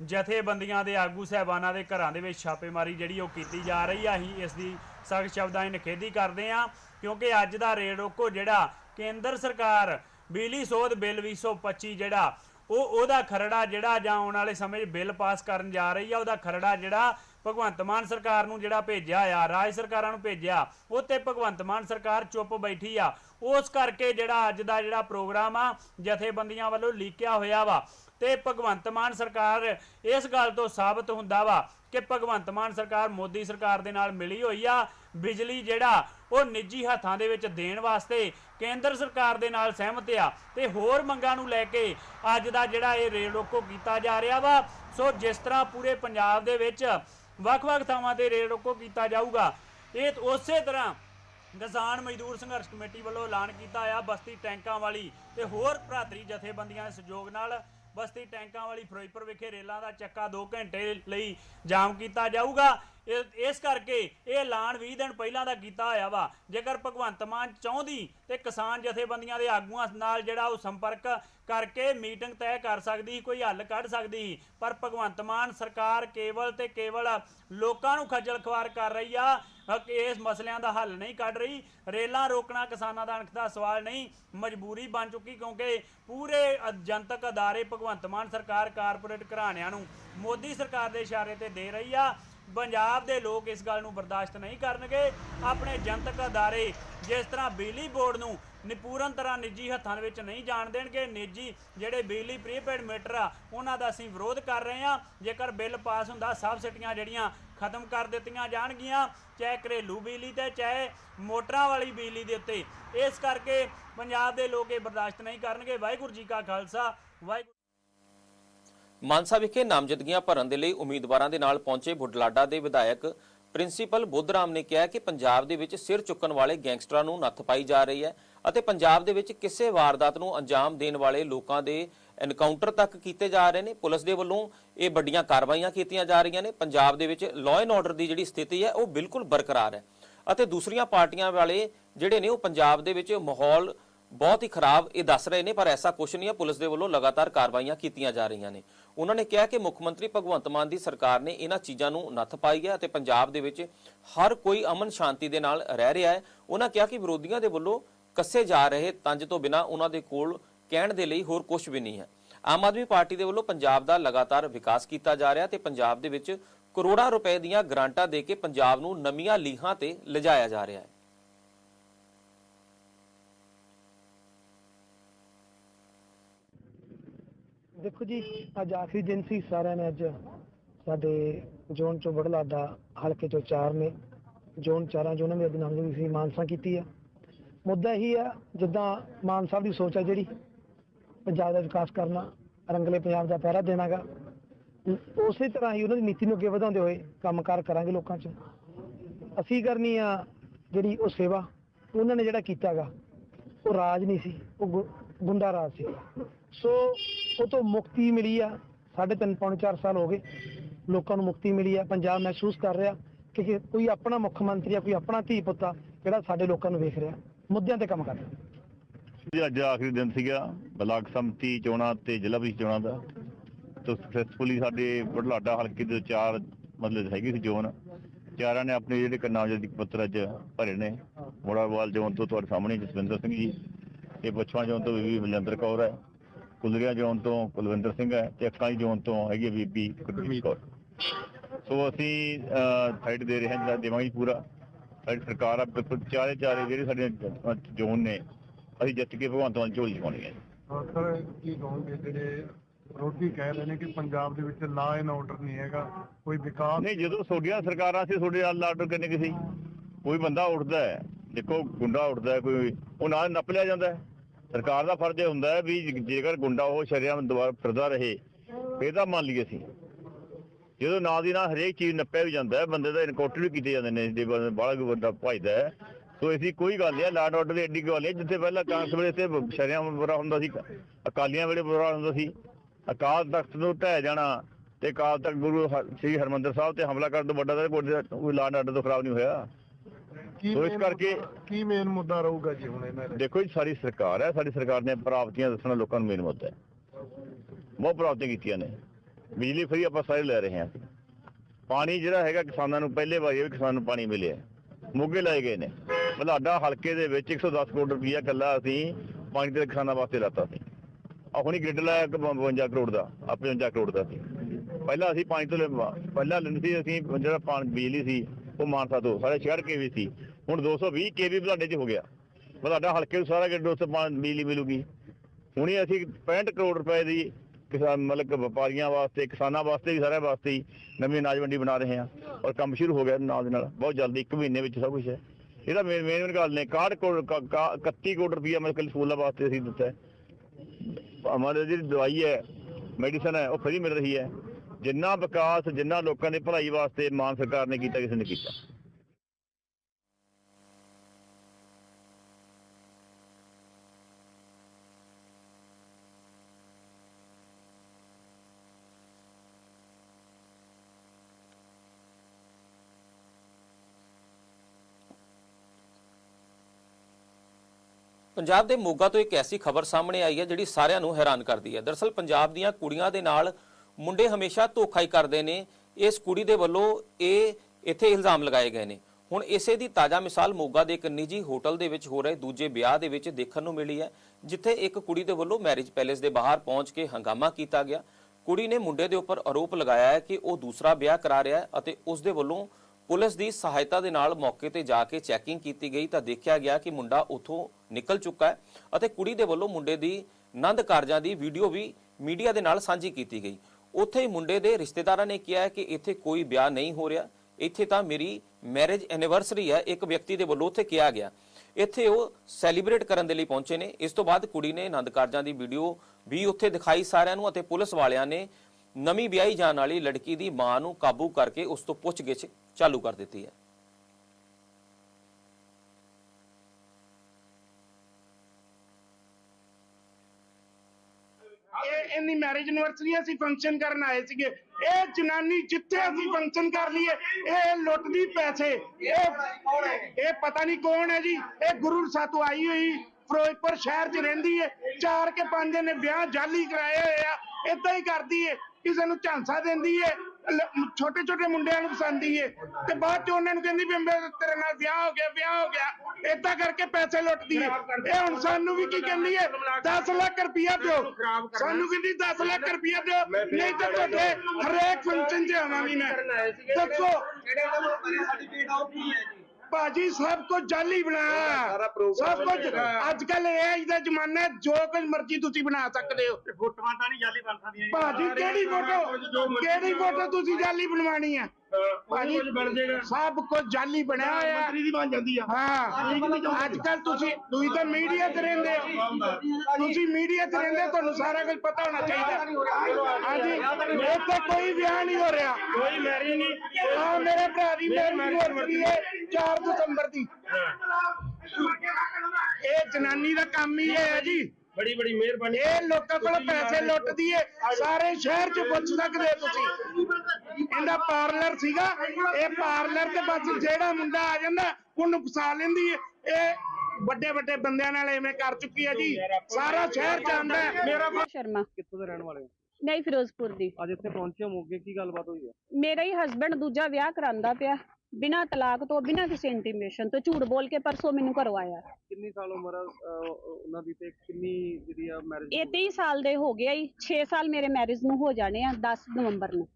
ਜਥੇਬੰਦੀਆਂ ਦੇ ਆਗੂ ਸਹਿਬਾਨਾਂ ਦੇ ਘਰਾਂ ਦੇ ਵਿੱਚ ਛਾਪੇਮਾਰੀ ਜਿਹੜੀ ਉਹ ਕੀਤੀ ਜਾ ਰਹੀ ਆ। ਹੀ ਇਸ ਦੀ ਸਖਤ ਸ਼ਬਦਾਂ ਦੀ ਨਿਖੇਧੀ ਕਰਦੇ ਆ ਕਿਉਂਕਿ ਅੱਜ ਦਾ ਰੇਟ ਰੋਕੋ ਜਿਹੜਾ ਕੇਂਦਰ ਸਰਕਾਰ ਬਿਜਲੀ ਸੋਧ ਬਿੱਲ 2025 ਜਿਹੜਾ, ਉਹ ਉਹਦਾ ਖਰੜਾ ਜਿਹੜਾ ਜਾਂ ਆਉਣ ਵਾਲੇ ਸਮੇਂ 'ਚ ਬਿੱਲ ਪਾਸ ਕਰਨ ਜਾ ਰਹੀ ਆ, ਉਹਦਾ ਖਰੜਾ ਜਿਹੜਾ ਭਗਵੰਤ ਮਾਨ ਸਰਕਾਰ ਨੂੰ ਜਿਹੜਾ ਭੇਜਿਆ ਆ, ਰਾਜ ਸਰਕਾਰਾਂ ਨੂੰ ਭੇਜਿਆ, ਉਹ ਤੇ ਭਗਵੰਤ ਮਾਨ ਸਰਕਾਰ ਚੁੱਪ ਬੈਠੀ ਆ। ਉਸ ਕਰਕੇ ਜਿਹੜਾ ਅੱਜ ਦਾ ਜਿਹੜਾ ਪ੍ਰੋਗਰਾਮ ਆ, ਜਥੇਬੰਦੀਆਂ ਵੱਲੋਂ ਲੀਕਿਆ ਹੋਇਆ ਵਾ। ਤੇ ਭਗਵੰਤ ਮਾਨ ਸਰਕਾਰ ਇਸ ਗੱਲ ਤੋਂ ਸਾਬਤ ਹੁੰਦਾ ਵਾ ਕਿ ਭਗਵੰਤ ਮਾਨ ਸਰਕਾਰ ਮੋਦੀ ਸਰਕਾਰ ਦੇ ਨਾਲ ਮਿਲੀ ਹੋਈ ਆ। ਬਿਜਲੀ ਜਿਹੜਾ ਉਹ ਨਿੱਜੀ ਹੱਥਾਂ ਦੇ ਵਿੱਚ ਦੇਣ ਵਾਸਤੇ ਕੇਂਦਰ ਸਰਕਾਰ ਦੇ ਨਾਲ ਸਹਿਮਤ ਆ ਤੇ ਹੋਰ ਮੰਗਾਂ ਨੂੰ ਲੈ ਕੇ ਅੱਜ ਦਾ ਜਿਹੜਾ ਇਹ ਰੇਲ ਰੋਕੋ ਕੀਤਾ ਜਾ ਰਿਹਾ ਵਾ। ਸੋ ਜਿਸ ਤਰ੍ਹਾਂ ਪੂਰੇ ਪੰਜਾਬ ਦੇ ਵਿੱਚ ਵੱਖ-ਵੱਖ ਥਾਵਾਂ ਤੇ ਰੇਲ ਰੋਕੋ ਕੀਤਾ ਜਾਊਗਾ, ਇਹ ਉਸੇ ਤਰ੍ਹਾਂ ਕਿਸਾਨ ਮਜ਼ਦੂਰ ਸੰਘਰਸ਼ ਕਮੇਟੀ ਵੱਲੋਂ ਐਲਾਨ ਕੀਤਾ ਆ ਬਸਤੀ ਟੈਂਕਾਂ ਵਾਲੀ ਤੇ ਹੋਰ ਭਰਾਤਰੀ ਜਥੇਬੰਦੀਆਂ ਦੇ ਸਹਿਯੋਗ ਨਾਲ। ਬਸਤੀ ਟੈਂਕਾਂ ਵਾਲੀ ਫਿਰੋਜ਼ਪੁਰ ਵਿਖੇ ਰੇਲਾਂ ਦਾ ਚੱਕਾ 2 ਘੰਟੇ ਲਈ ਜਾਮ ਕੀਤਾ ਜਾਊਗਾ ਇਹ- ਇਸ ਕਰਕੇ ਇਹ ਐਲਾਨ 20 ਦਿਨ ਪਹਿਲਾਂ ਦਾ ਕੀਤਾ ਹੋਇਆ ਵਾ ਜੇਕਰ ਭਗਵੰਤ ਮਾਨ ਚਾਹੁੰਦੀ ਤੇ ਕਿਸਾਨ ਜਥੇਬੰਦੀਆਂ ਦੇ ਆਗੂਆਂ ਨਾਲ ਜਿਹੜਾ ਉਹ ਸੰਪਰਕ ਕਰਕੇ ਮੀਟਿੰਗ ਤੈਅ ਕਰ ਸਕਦੀ, ਕੋਈ ਹੱਲ ਕੱਢ ਸਕਦੀ ਸੀ। ਪਰ ਭਗਵੰਤ ਮਾਨ ਸਰਕਾਰ ਕੇਵਲ ਤੇ ਕੇਵਲ ਲੋਕਾਂ ਨੂੰ ਖੱਜਲ ਖਵਾਰ ਕਰ ਰਹੀ ਆ ਅ, ਇਸ ਮਸਲਿਆਂ ਦਾ ਹੱਲ ਨਹੀਂ ਕੱਢ ਰਹੀ। ਰੇਲਾਂ ਰੋਕਣਾ ਕਿਸਾਨਾਂ ਦਾ ਅਣਖ ਦਾ ਸਵਾਲ ਨਹੀਂ ਮਜਬੂਰੀ ਬਣ ਚੁੱਕੀ ਕਿਉਂਕਿ ਪੂਰੇ ਜਨਤਕ ਅਦਾਰੇ ਭਗਵੰਤ ਮਾਨ ਸਰਕਾਰ ਕਾਰਪੋਰੇਟ ਘਰਾਣਿਆਂ ਨੂੰ ਮੋਦੀ ਸਰਕਾਰ ਦੇ ਇਸ਼ਾਰੇ ਤੇ ਦੇ ਰਹੀ ਆ। ਪੰਜਾਬ ਦੇ ਲੋਕ ਇਸ ਗੱਲ ਨੂੰ ਬਰਦਾਸ਼ਤ ਨਹੀਂ ਕਰਨਗੇ। ਆਪਣੇ ਜਨਤਕ ਅਦਾਰੇ ਜਿਸ ਤਰ੍ਹਾਂ ਬਿਜਲੀ ਬੋਰਡ ਨੂੰ ਨਿਪੂਰਨ ਤਰ੍ਹਾਂ ਨਿੱਜੀ ਹੱਥਾਂ ਦੇ ਵਿੱਚ ਨਹੀਂ ਜਾਣ ਦੇਣਗੇ ਨਿੱਜੀ ਜਿਹੜੇ ਬਿਜਲੀ ਪ੍ਰੀਪੇਡ ਮੀਟਰ ਆ ਉਹਨਾਂ ਦਾ ਅਸੀਂ ਵਿਰੋਧ ਕਰ ਰਹੇ ਹਾਂ। ਜੇਕਰ ਬਿੱਲ ਪਾਸ ਹੁੰਦਾ ਸਬਸਿਡੀਆਂ ਜਿਹੜੀਆਂ ਖਤਮ ਕਰ ਦਿੱਤੀਆਂ ਜਾਣਗੀਆਂ, ਚਾਹੇ ਘਰੇਲੂ ਬਿਜਲੀ ਤੇ, ਚਾਹੇ ਮੋਟਰਾਂ ਵਾਲੀ ਬਿਜਲੀ ਦੇ ਉੱਤੇ। ਇਸ ਕਰਕੇ ਪੰਜਾਬ ਦੇ ਲੋਕ ਇਹ ਬਰਦਾਸ਼ਤ ਨਹੀਂ ਕਰਨਗੇ। ਵਾਹਿਗੁਰੂ ਜੀ ਕਾ ਖਾਲਸਾ, ਵਾਹਿਗੁਰੂ
ਮਾਨਸਾ ਵਿਖੇ ਨਾਮਜ਼ਦਗੀਆਂ ਭਰਨ ਦੇ ਲਈ ਉਮੀਦਵਾਰਾਂ ਦੇ ਨਾਲ ਪਹੁੰਚੇ ਬੁਢਲਾਡਾ ਦੇ ਵਿਧਾਇਕ ਪ੍ਰਿੰਸੀਪਲ ਬੁੱਧਰਾਮ ਨੇ ਕਿਹਾ ਕਿ ਪੰਜਾਬ ਦੇ ਵਿੱਚ ਸਿਰ ਚੁੱਕਣ ਵਾਲੇ ਗੈਂਗਸਟਰਾਂ ਨੂੰ ਨੱਥ ਪਾਈ ਜਾ ਰਹੀ ਹੈ ਅਤੇ ਪੰਜਾਬ ਦੇ ਵਿੱਚ ਕਿਸੇ ਵਾਰਦਾਤ ਨੂੰ ਅੰਜਾਮ ਦੇਣ ਵਾਲੇ ਲੋਕਾਂ ਦੇ ਐਨਕਾਊਂਟਰ ਤੱਕ ਕੀਤੇ ਜਾ ਰਹੇ ਨੇ। ਪੁਲਿਸ ਦੇ ਵੱਲੋਂ ਇਹ ਵੱਡੀਆਂ ਕਾਰਵਾਈਆਂ ਕੀਤੀਆਂ ਜਾ ਰਹੀਆਂ ਨੇ। ਪੰਜਾਬ ਦੇ ਵਿੱਚ ਲਾਅ ਐਂਡ ਆਰਡਰ ਦੀ ਜਿਹੜੀ ਸਥਿਤੀ ਹੈ, ਉਹ ਬਿਲਕੁਲ ਬਰਕਰਾਰ ਹੈ। ਅਤੇ ਦੂਸਰੀਆਂ ਪਾਰਟੀਆਂ ਵਾਲੇ ਜਿਹੜੇ ਨੇ, ਉਹ ਪੰਜਾਬ ਦੇ ਵਿੱਚ ਮਾਹੌਲ ਬਹੁਤ ਹੀ ਖਰਾਬ, ਇਹ ਦੱਸ ਰਹੇ ਨੇ, ਪਰ ਐਸਾ ਕੁਝ ਨਹੀਂ ਹੈ। ਪੁਲਿਸ ਦੇ ਵੱਲੋਂ ਲਗਾਤਾਰ ਕਾਰਵਾਈਆਂ ਕੀਤੀਆਂ ਜਾ ਰਹੀਆਂ ਨੇ। ਉਹਨਾਂ ਨੇ ਕਿਹਾ ਕਿ ਮੁੱਖ ਮੰਤਰੀ ਭਗਵੰਤ ਮਾਨ ਦੀ ਸਰਕਾਰ ਨੇ ਇਹਨਾਂ ਚੀਜ਼ਾਂ ਨੂੰ ਨੱਥ ਪਾਈ ਹੈ ਅਤੇ ਪੰਜਾਬ ਦੇ ਵਿੱਚ ਹਰ ਕੋਈ ਅਮਨ ਸ਼ਾਂਤੀ ਦੇ ਨਾਲ ਰਹਿ ਰਿਹਾ ਹੈ। ਉਹਨਾਂ ਕਿਹਾ ਕਿ ਵਿਰੋਧੀਆਂ ਦੇ ਵੱਲੋਂ ਕੱਸੇ ਜਾ ਰਹੇ ਤੰਜ ਤੋਂ ਬਿਨਾ ਉਹਨਾਂ ਦੇ ਕੋਲ ਕਹਿਣ ਦੇ ਲਈ ਹੋਰ ਕੁਝ ਵੀ ਨਹੀਂ ਹੈ। ਆਮ ਆਦਮੀ ਪਾਰਟੀ ਦੇ ਵੱਲੋਂ ਪੰਜਾਬ ਦਾ ਲਗਾਤਾਰ ਵਿਕਾਸ ਕੀਤਾ ਜਾ ਰਿਹਾ ਤੇ ਪੰਜਾਬ ਦੇ ਵਿੱਚ ਕਰੋੜਾਂ ਰੁਪਏ ਦੀਆਂ ਗ੍ਰਾਂਟਾਂ ਦੇ ਕੇ ਪੰਜਾਬ ਨੂੰ ਨਵੀਆਂ ਲੀਹਾਂ ਤੇ ਲਿਜਾਇਆ ਜਾ ਰਿਹਾ ਹੈ।
ਦੇਖੋ ਜੀ, ਅੱਜ ਆਖਰੀ ਦਿਨ ਸੀ, ਸਾਰਿਆਂ ਨੇ ਅੱਜ ਸਾਡੇ ਜ਼ੋਨ ਚੋਂ ਵੜਲਾ ਦਾ ਹਲਕੇ ਚੋਂ ਚਾਰ ਨੇ। ਜ਼ੋਨ ਚਾਰਾਂ ਜ਼ੋਨਾਂ ਦੀ ਅੱਜ ਨਾਮਜ਼ਦਗੀ ਸੀ, ਮਾਨਸਾ ਕੀਤੀ ਆ। ਮੁੱਦਾ ਇਹੀ ਆ, ਜਿੱਦਾਂ ਮਾਨ ਸਾਹਿਬ ਦੀ ਸੋਚ ਆ ਜਿਹੜੀ ਪੰਜਾਬ ਦਾ ਵਿਕਾਸ ਕਰਨਾ, ਰੰਗਲੇ ਪੰਜਾਬ ਦਾ ਪਹਿਰਾ ਦੇਣਾਗਾ। ਉਸੇ ਤਰ੍ਹਾਂ ਹੀ ਉਹਨਾਂ ਦੀ ਨੀਤੀ ਨੂੰ ਅੱਗੇ ਵਧਾਉਂਦੇ ਹੋਏ ਕੰਮਕਾਰ ਕਰਾਂਗੇ ਲੋਕਾਂ 'ਚ। ਅਸੀਂ ਕਰਨੀ ਆ ਜਿਹੜੀ ਉਹ ਸੇਵਾ, ਉਹਨਾਂ ਨੇ ਜਿਹੜਾ ਕੀਤਾਗਾ, ਉਹ ਰਾਜ ਨਹੀਂ ਸੀ, ਉਹ ਗੁ- ਗੁੰਡਾ ਰਾਜ ਸੀ। ਸੋ ਉਹ ਤੋਂ ਮੁਕਤੀ ਮਿਲੀ ਆ, ਸਾਢੇ ਤਿੰਨ ਪੌਣੇ 4 ਸਾਲ ਹੋ ਗਏ, ਲੋਕਾਂ ਨੂੰ ਮੁਕਤੀ ਮਿਲੀ ਆ, ਪੰਜਾਬ ਮਹਿਸੂਸ ਕਰ ਰਿਹਾ ਕਿ ਕੋਈ ਆਪਣਾ ਮੁੱਖ ਮੰਤਰੀ ਆ, ਕੋਈ ਆਪਣਾ ਧੀ ਪੁੱਤਾ ਜਿਹੜਾ ਸਾਡੇ ਲੋਕਾਂ ਨੂੰ ਵੇਖ ਰਿਹਾ, ਮੁੱਦਿਆਂ ਤੇ ਕੰਮ ਕਰ ਰਿਹਾ।
ਜੀ, ਅੱਜ ਆਖਰੀ ਦਿਨ ਸੀਗਾ। ਬਲਾਕ ਸੰਮਤੀ ਚੋਣਾਂ ਤੇ ਜ਼ਿਲ੍ਹਾ ਪ੍ਰੀਸ਼ਦ ਚੋਣਾਂ ਦਾ। ਤੋਂ ਸਕਸੈਸਫੁਲੀ ਸਾਡੇ ਬੜਲਾਡਾ ਹਲਕੇ ਦੇ ਚਾਰ ਮਤਲਬ ਹੈਗੀ ਸੀ ਜ਼ੋਨ ਚਾਰਾਂ ਨੇ ਆਪਣੇ ਜਿਹੜੇ ਨਾਮਜ਼ਦਗੀ ਪੱਤਰ ਅੱਜ ਭਰੇ ਨੇ। ਮੋੜਾਵਾਲ ਜ਼ੋਨ ਤੋਂ ਤੁਹਾਡੇ ਸਾਹਮਣੇ ਜਸਵਿੰਦਰ ਸਿੰਘ ਜੀ। ਇਹ ਪਛਵਾ ਜ਼ੋਨ ਤੋਂ ਬੀਬੀ ਬਲਜਿੰਦਰ ਕੌਰ ਹੈ। ਕੁਲਰੀਆ ਜ਼ੋਨ ਤੋਂ ਕੁਲਵਿੰਦਰ ਸਿੰਘ ਹੈ ਤੇ ਅਕਾਲੀ ਜ਼ੋਨ ਤੋਂ ਹੈਗੀ ਬੀਬੀ ਗੁਰਮੀਤ ਕੌਰ। ਸੋ ਅਸੀਂ ਸਾਈਡ ਦੇ ਰਹੇ ਹਾਂ ਦੇਵਾਂਗੇ ਜੀ ਪੂਰਾ। ਸਾਡੀ ਸਰਕਾਰ ਆ, ਬਿਲਕੁਲ ਚਾਰੇ ਚਾਰੇ ਜਿਹੜੇ ਸਾਡੇ ਜ਼ੋਨ ਨੇ ਅਸੀਂ ਜਿੱਤ ਕੇ ਭਗਵੰਤ ਮਾਨ ਝੋਲੀ ਪਾਉਣੀ ਹੈ
ਹਾਂ ਸਰ ਕੀ ਕਹੋਗੇ? ਜਿਹੜੇ ਵਿਰੋਧੀ ਕਹਿ ਰਹੇ ਨੇ ਕਿ ਪੰਜਾਬ ਦੇ ਵਿੱਚ ਲਾ ਐਂਡ ਆਰਡਰ ਨਹੀਂ ਹੈਗਾ ਕੋਈ ਵਿਕਾਸ
ਨਹੀਂ ਜਦੋਂ ਤੁਹਾਡੀਆਂ ਸਰਕਾਰਾਂ ਸੀ ਤੁਹਾਡੇ ਨਾਲ ਆਰਡਰ ਕਰਨੇ ਕਿਸੇ ਕੋਈ ਬੰਦਾ ਉੱਠਦਾ ਹੈ ਦੇਖੋ ਗੁੰਡਾ ਉੱਠਦਾ ਹੈ ਕੋਈ ਉਹ ਨਾਲ ਨੱਪ ਲਿਆ ਜਾਂਦਾ ਹੈ। ਸਰਕਾਰ ਦਾ ਫਰਜ਼ ਇਹ ਹੁੰਦਾ ਹੈ ਵੀ ਜੇਕਰ ਗੁੰਡਾ ਉਹ ਸ਼ਰਿਆਮ ਦੁਬਾਰਾ ਫਿਰਦਾ ਰਹੇ ਫੇਰ ਤਾਂ ਮੰਨ ਲਈਏ ਅਸੀਂ। ਜਦੋਂ ਨਾਲ ਦੀ ਨਾਲ ਹਰੇਕ ਚੀਜ਼ ਨੱਪਿਆ ਵੀ ਜਾਂਦਾ ਹੈ ਬੰਦੇ ਦਾ ਇਨਕਾਊਂਟਰ ਵੀ ਕੀਤੇ ਜਾਂਦੇ ਨੇ ਜੇ ਕੋਈ ਬੰਦਾ ਭਜਦਾ ਹੈ ਸੋ ਐਸੀ ਕੋਈ ਗੱਲ ਨਹੀਂ ਲਾਡ ਆਰਡਰ ਦੀ ਐਡੀ ਗੱਲ ਨਹੀਂ ਜਿੱਥੇ ਪਹਿਲਾਂ ਕਾਂਗਰਸ ਵੇਲੇ ਤੇ ਸ਼ਰਿਆਮ ਬੁਰਾ ਹੁੰਦਾ ਸੀ ਅਕਾਲੀਆਂ ਵੇਲੇ ਬੁਰਾ ਹੁੰਦਾ ਸੀ ਅਕਾਲ ਤਖਤ ਨੂੰ ਢਹਿ ਜਾਣਾ ਤੇ ਅਕਾਲ ਤਖਤ ਗੁਰੂ ਸ੍ਰੀ ਹਰਮੰਦਰ ਸਾਹਿਬ ਤੇ ਹਮਲਾ ਕਰਨ ਤੋਂ ਵੱਡਾ ਤਾਂ ਕੋਈ ਲਾਡ ਆਰਡਰ ਤੋਂ ਖਰਾਬ ਨਹੀਂ ਹੋਇਆ।
ਕੀ
ਸੋ ਇਸ
main
ਕਰਕੇ-
ਮੁੱਦਾ- ਕੀ ਮੇਨ ਮੁੱਦਾ ਰਹੂਗਾ ਜੀ ਹੁਣ ਇਹਨਾਂ ਦਾ?
ਦੇਖੋ ਜੀ ਸਾਡੀ ਸਰਕਾਰ ਹੈ ਸਾਡੀ ਸਰਕਾਰ ਨੇ ਪ੍ਰਾਪਤੀਆਂ ਦੱਸਣਾ ਲੋਕਾਂ ਨੂੰ ਮੇਨ ਮੁੱਦਾ ਹੈ। ਬਹੁਤ ਪ੍ਰਾਪਤੀਆਂ ਕੀਤੀਆਂ ਨੇ। ਬਿਜਲੀ ਫਰੀ ਆਪਾਂ ਸਾਰੇ ਲੈ ਰਹੇ ਹਾਂ। ਪਾਣੀ ਜਿਹੜਾ ਹੈਗਾ ਕਿਸਾਨਾਂ ਨੂੰ ਪਹਿਲੇ ਵਾਰੀ ਵੀ ਕਿਸਾਨ ਨੂੰ ਪਾਣੀ ਮਿਲਿਆ। ਮੋਗੇ ਲਾਏ ਗਏ ਨੇ। ਬਲਾਡਾ ਹਲਕੇ ਦੇ ਵਿੱਚ 110 ਕਰੋੜ ਰੁਪਈਆ ਕੱਲਾ ਅਸੀਂ ਪਾਣੀ ਦੇ ਕਿਸਾਨਾਂ ਵਾਸਤੇ ਲਾਤਾ ਸੀ। ਆ ਹੁਣੀ ਗ੍ਰਿਡ ਲਾਇਆ ਇੱਕ 52 ਕਰੋੜ ਦਾ ਆ 55 ਕਰੋੜ ਦਾ ਸੀ। ਪਹਿਲਾਂ ਅਸੀਂ ਪਾਣੀ ਤੋਂ ਪਹਿਲਾਂ ਲੈਂਦੇ ਸੀ ਅਸੀਂ ਜਿਹੜਾ ਪਾਣੀ ਬਿਜਲੀ ਸੀ, ਉਹ ਮਾਨਸਾ ਤੋਂ ਸਾਰੇ ਸ਼ਹਿਰ ਕੇ ਵੀ ਸੀ। ਹੁਣ 220 ਕੇਵੀ ਬਲਾਡੇ 'ਚ ਹੋ ਗਿਆ। ਬਲਾਡਾ ਹਲਕੇ ਨੂੰ ਸਾਰਾ ਗ੍ਰਿਡ ਉਸ ਪਾਣੀ ਬਿਜਲੀ ਮਿਲੂਗੀ। ਹੁਣੀ ਅਸੀਂ 65 ਕਰੋੜ ਰੁਪਏ ਦੀ ਕਿਸਾਨ ਮਤਲਬ ਵਪਾਰੀਆਂ ਵਾਸਤੇ, ਕਿਸਾਨਾਂ ਵਾਸਤੇ ਵੀ ਸਾਰਿਆਂ ਵਾਸਤੇ ਨਵੀਂ ਅਨਾਜ ਮੰਡੀ ਬਣਾ ਰਹੇ ਹਾਂ। ਔਰ ਕੰਮ ਸ਼ੁਰੂ ਹੋ ਗਿਆ ਨਾਲ ਦੇ ਨਾਲ, ਬਹੁਤ ਜਲਦੀ ਇੱਕ ਮਹੀਨੇ ਵਿੱਚ ਸਭ ਕੁਝ ਹੈ। ਇਹਦਾ ਮੇਨ ਮੇਨ ਗੱਲ ਨੇ 61 ਕਰੋੜ ਕ- 31 ਕਰੋੜ ਰੁਪਇਆ ਮਤਲਬ ਸਕੂਲਾਂ ਵਾਸਤੇ ਅਸੀਂ ਦਿੱਤਾ ਹੈ। ਹਮਾਰੇ ਜਿਹੜੀ ਦਵਾਈ ਹੈ ਮੈਡੀਸਨ ਹੈ, ਉਹ ਫਰੀ ਮਿਲ ਰਹੀ ਹੈ। ਜਿੰਨਾ ਵਿਕਾਸ, ਜਿੰਨਾ ਲੋਕਾਂ ਦੀ ਭਲਾਈ ਵਾਸਤੇ ਮਾਨ ਸਰਕਾਰ ਨੇ ਕੀਤਾ, ਕਿਸੇ ਨੇ ਕੀਤਾ।
ਪੰਜਾਬ ਦੇ ਮੋਗਾ ਤੋਂ ਇੱਕ ਐਸੀ ਖਬਰ ਸਾਹਮਣੇ ਆਈ ਹੈ ਜਿਹੜੀ ਸਾਰਿਆਂ ਨੂੰ ਹੈਰਾਨ ਕਰਦੀ ਹੈ। ਦਰਅਸਲ ਪੰਜਾਬ ਦੀਆਂ ਕੁੜੀਆਂ ਦੇ ਨਾਲ ਮੁੰਡੇ ਹਮੇਸ਼ਾ ਧੋਖਾ ਹੀ ਕਰਦੇ ਨੇ। ਇਸ ਕੁੜੀ ਦੇ ਵੱਲੋਂ ਇਹ ਇੱਥੇ ਇਲਜ਼ਾਮ ਲਗਾਏ ਗਏ ਨੇ। ਹੁਣ ਇਸੇ ਦੀ ਤਾਜ਼ਾ ਮਿਸਾਲ ਮੋਗਾ ਦੇ ਇੱਕ ਨਿੱਜੀ ਹੋਟਲ ਦੇ ਵਿੱਚ ਹੋ ਰਹੇ ਦੂਜੇ ਵਿਆਹ ਦੇ ਵਿੱਚ ਦੇਖਣ ਨੂੰ ਮਿਲੀ ਹੈ, ਜਿੱਥੇ ਇੱਕ ਕੁੜੀ ਦੇ ਵੱਲੋਂ ਮੈਰਿਜ ਪੈਲੇਸ ਦੇ ਬਾਹਰ ਪਹੁੰਚ ਕੇ ਹੰਗਾਮਾ ਕੀਤਾ ਗਿਆ। ਕੁੜੀ ਨੇ ਮੁੰਡੇ ਦੇ ਉੱਪਰ ਆਰੋਪ ਲਗਾਇਆ ਹੈ ਕਿ ਉਹ ਦੂਸਰਾ ਵਿਆਹ ਕਰਾ ਰਿਹਾ ਹੈ ਅਤੇ ਉਸ ਦੇ ਵੱਲੋਂ ਪੁਲਿਸ ਦੀ ਸਹਾਇਤਾ ਦੇ ਨਾਲ ਮੌਕੇ ਤੇ ਜਾ ਕੇ ਚੈਕਿੰਗ ਕੀਤੀ ਗਈ ਤਾਂ ਦੇਖਿਆ ਗਿਆ ਕਿ ਮੁੰਡਾ ਉਥੋਂ ਨਿਕਲ ਚੁੱਕਾ ਹੈ ਅਤੇ ਕੁੜੀ ਦੇ ਵੱਲੋਂ ਮੁੰਡੇ ਦੀ ਨੰਦ ਕਾਰਜਾਂ ਦੀ ਵੀਡੀਓ ਵੀ ਮੀਡੀਆ ਦੇ ਨਾਲ ਸਾਂਝੀ ਕੀਤੀ ਗਈ। ਉੱਥੇ ਹੀ ਮੁੰਡੇ ਦੇ ਰਿਸ਼ਤੇਦਾਰਾਂ ਨੇ ਕਿਹਾ ਕਿ ਇੱਥੇ ਕੋਈ ਵਿਆਹ ਨਹੀਂ ਹੋ ਰਿਹਾ। ਇੱਥੇ ਤਾਂ ਮੇਰੀ ਮੈਰਿਜ ਐਨੀਵਰਸਰੀ ਹੈ, ਇੱਕ ਵਿਅਕਤੀ ਦੇ ਵੱਲੋਂ ਉੱਥੇ ਕਿਹਾ ਗਿਆ। ਇੱਥੇ ਉਹ ਸੈਲੀਬ੍ਰੇਟ ਕਰਨ ਦੇ ਲਈ ਪਹੁੰਚੇ ਨੇ। ਇਸ ਤੋਂ ਬਾਅਦ ਕੁੜੀ ਨੇ ਆਨੰਦ ਕਾਰਜਾਂ ਦੀ ਵੀਡੀਓ ਵੀ ਉੱਥੇ ਦਿਖਾਈ ਸਾਰਿਆਂ ਨੂੰ ਅਤੇ ਪੁਲਿਸ ਵਾਲਿਆਂ ਨੇ ਨਵੀਂ ਵਿਆਹੀ ਜਾਣ ਵਾਲੀ ਲੜਕੀ ਦੀ ਮਾਂ ਨੂੰ ਕਾਬੂ ਕਰਕੇ ਉਸ ਤੋਂ ਪੁੱਛਗਿੱਛ ਚਾਲੂ ਕਰ ਦਿੱਤੀ ਹੈ।
ਇੰਨੀ ਮੈਰਿਜ ਐਨਵਰਸਰੀ ਅਸੀਂ ਫੰਕਸ਼ਨ ਕਰਨ ਆਏ ਸੀਗੇ। ਇਹ ਜਨਾਨੀ ਜਿੱਥੇ ਅਸੀਂ ਫੰਕਸ਼ਨ ਕਰ ਲਈਏ, ਇਹ ਲੁੱਟਦੀ ਪੈਸੇ। ਇਹ ਇਹ ਪਤਾ ਨਹੀਂ ਕੌਣ ਹੈ ਜੀ। ਇਹ ਗੁਰੂ ਸਾਤੋਂ ਆਈ ਹੋਈ ਫਿਰੋਜ਼ਪੁਰ ਸ਼ਹਿਰ 'ਚ ਰਹਿੰਦੀ ਹੈ। ਚਾਰ ਕੇ ਪੰਜ ਨੇ ਵਿਆਹ ਜਾਲੀ ਕਰਾਏ ਹੋਏ ਆ। ਇਦਾਂ ਹੀ ਕਰਦੀ ਹੈ। ਕਿਸੇ ਨੂੰ ਝਾਂਸਾ ਦਿੰਦੀ ਹੈ। ਛੋਟੇ ਛੋਟੇ ਮੁੰਡਿਆਂ ਨੂੰ ਪਸੰਦੀ ਹੈ ਤੇ ਬਾਅਦ ਚ ਉਹਨਾਂ ਨੂੰ ਕਹਿੰਦੀ ਵੀ ਮੇਰੇ ਤੇਰੇ ਨਾਲ ਵਿਆਹ ਹੋ ਗਿਆ ਵਿਆਹ ਹੋ ਗਿਆ। ਏਦਾਂ ਕਰਕੇ ਪੈਸੇ ਲੁੱਟਦੀ ਹੈ ਇਹ ਹੁਣ ਸਾਨੂੰ ਵੀ ਕੀ ਕਹਿੰਦੀ ਹੈ 10 ਲੱਖ ਰੁਪਇਆ ਦਿਓ। ਸਾਨੂੰ ਕਹਿੰਦੀ 10 ਲੱਖ ਰੁਪਇਆ ਦਿਓ। ਨਹੀਂ ਤਾਂ ਤੁਹਾਡੇ ਹਰੇਕ ਫੰਕਸ਼ਨ 'ਚ ਆਵਾਂਗੀ ਮੈਂ। ਦੱਸੋ। ਭਾਜੀ ਸਭ ਕੁਝ ਜਾਲੀ ਬਣਾਇਆ ਸਭ ਕੁਝ। ਅੱਜ ਕੱਲ ਇਹ ਦਾ ਜ਼ਮਾਨਾ ਹੈ, ਜੋ ਕੁਝ ਮਰਜ਼ੀ ਤੁਸੀਂ ਬਣਾ ਸਕਦੇ ਹੋ।
ਫੋਟੋਆਂ ਤਾਂ ਨਹੀਂ ਜਾਲੀ ਬਣ ਸਕਦੀਆਂ
ਭਾਜੀ ਕਿਹੜੀ ਫੋਟੋ ਕਿਹੜੀ ਫੋਟੋ ਤੁਸੀਂ ਜਾਲੀ ਬਣਵਾਣੀ ਹੈ? ਭਾਜੀ
ਬਣ ਜਾਏਗਾ।
ਸਭ ਕੁਝ ਜਾਲੀ ਬਣਿਆ ਹੋਇਆ। ਹੈ।
ਮੰਤਰੀ ਦੀ ਬਣ ਜਾਂਦੀ ਆ।
ਹਾਂ। ਅੱਜ ਕੱਲ ਤੁਸੀਂ ਤੁਸੀਂ ਤਾਂ ਮੀਡੀਆ 'ਚ ਰਹਿੰਦੇ ਹੋ। ਤੁਸੀਂ ਮੀਡੀਆ 'ਚ ਰਹਿੰਦੇ ਹੋ, ਤੁਹਾਨੂੰ ਸਾਰਾ ਕੁਝ ਪਤਾ ਹੋਣਾ ਚਾਹੀਦਾ। ਹਾਂਜੀ। ਇੱਥੇ ਕੋਈ ਵਿਆਹ ਨਹੀਂ ਹੋ ਰਿਹਾ।
ਕੋਈ ਮੈਰਿਜ ਨਹੀਂ।
ਹਾਂ ਮੇਰੇ ਭਰਾ ਦੀ ਮੈਰਿਜ ਹੋਈ ਹੈ 4 ਦਸੰਬਰ ਦੀ। ਇਹ ਜਨਾਨੀ ਦਾ ਕੰਮ ਹੀ ਇਹ ਹੈ ਜੀ।
ਬੜੀ ਬੜੀ ਮਿਹਰਬਾਨੀ।
ਇਹ ਲੋਕਾਂ ਕੋਲ ਪੈਸੇ ਲੁੱਟਦੀ ਏ ਸਾਰੇ ਸ਼ਹਿਰ 'ਚ ਪੁੱਛ ਸਕਦੇ ਤੁਸੀਂ। ਇਹਦਾ ਪਾਰਲਰ ਸੀਗਾ ਇਹ ਪਾਰਲਰ ਤੇ ਬਸ ਜਿਹੜਾ ਮੁੰਡਾ ਆ ਜਾਂਦਾ ਉਹਨੂੰ ਫਸਾ ਲੈਂਦੀ ਏ। ਇਹ ਵੱਡੇ ਵੱਡੇ ਬੰਦਿਆਂ ਨਾਲ ਐਵੇਂ ਕਰ ਚੁੱਕੀ ਹੈ ਜੀ। ਸਾਰਾ ਸ਼ਹਿਰ ਜਾਣਦਾ ਹੈ। ਮੇਰਾ
ਸ਼ਰਮਾ।
ਕਿੱਥੋਂ ਦੇ ਰਹਿਣ ਵਾਲੇ ਹੋ?
ਨਹੀਂ ਫਿਰੋਜ਼ਪੁਰ ਦੀ।
ਅੱਜ ਇੱਥੇ ਪਹੁੰਚੇ ਹੋ ਮੋਗੇ ਕੀ ਗੱਲਬਾਤ ਹੋਈ ਹੈ?
ਮੇਰਾ ਹੀ ਹਸਬੰਡ ਦੂਜਾ ਵਿਆਹ ਕਰਾਂਦਾ ਪਿਆ। ਬਿਨਾਂ ਤਲਾਕ ਤੋਂ ਬਿਨਾਂ ਕਿਸੇ ਇੰਟੀਮੇਸ਼ਨ ਤੋਂ ਝੂਠ ਬੋਲ ਕੇ ਪਰਸੋਂ ਮੈਨੂੰ ਕਰਵਾਇਆ
ਕਿੰਨੀ ਸਾਲ ਉਮਰ ਆ ਅਹ, ਉਹਨਾਂ ਦੀ ਤੇ ਕਿੰਨੀ ਜਿਹੜੀ ਆ ਮੈਰਿਜ
ਇਹ 23 ਸਾਲ ਦੇ ਹੋ ਗਿਆ ਹੀ 6 ਸਾਲ ਮੇਰੇ ਮੈਰਿਜ ਨੂੰ ਹੋ ਜਾਣੇ ਆ 10 ਨਵੰਬਰ ਨੂੰ।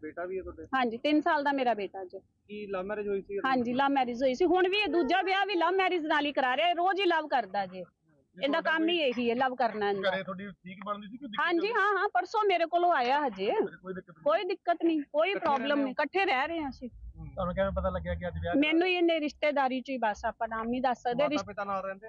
ਬੇਟਾ ਵੀ ਹੈ ਤੁਹਾਡੇ?
ਹਾਂਜੀ 3 ਸਾਲ ਦਾ ਮੇਰਾ ਬੇਟਾ ਜੀ।
ਕੀ ਲਵ ਮੈਰਿਜ ਹੋਈ ਸੀ?
ਹਾਂਜੀ ਲਵ ਮੈਰਿਜ ਹੋਈ ਸੀ। ਹੁਣ ਵੀ ਇਹ ਦੂਜਾ ਵਿਆਹ ਵੀ ਲਵ ਮੈਰਿਜ ਨਾਲ ਹੀ ਕਰਾ ਰਿਹਾ ਇਹ ਰੋਜ਼ ਹੀ ਲਵ ਕਰਦਾ ਜੀ। ਇਹਦਾ ਕੰਮ ਹੀ ਇਹੀ ਹੈ ਲਵ ਕਰਨਾ ਇਹਦਾ।
ਘਰੇ ਤੁਹਾਡੀ ਠੀਕ ਬਣਦੀ ਸੀ ਕਿ
ਹਾਂਜੀ ਹਾਂ ਹਾਂ ਪਰਸੋਂ ਮੇਰੇ ਕੋਲੋਂ ਆਇਆ ਹਜੇ।
ਕੋਈ ਦਿੱਕਤ
ਕੋਈ ਦਿੱਕਤ ਨਹੀਂ ਕੋਈ ਪ੍ਰੋਬਲਮ ਨਹੀਂ ਇਕੱਠੇ ਰਹਿ ਰਹੇ ਹਾਂ ਅਸੀਂ।
ਤੁਹਾਨੂੰ ਕਿਵੇਂ ਪਤਾ ਲੱਗਿਆ ਕਿ ਅੱਜ ਵਿਆਹ
ਮੈਨੂੰ ਹੀ ਇਹਨੇ ਰਿਸ਼ਤੇਦਾਰੀ ਚ ਹੀ ਬਸ ਆਪਾਂ ਨਾਮ ਨਹੀਂ ਦੱਸ ਸਕਦੇ
ਮਾਤਾ ਪਿਤਾ ਨਾਲ ਰਹਿੰਦੇ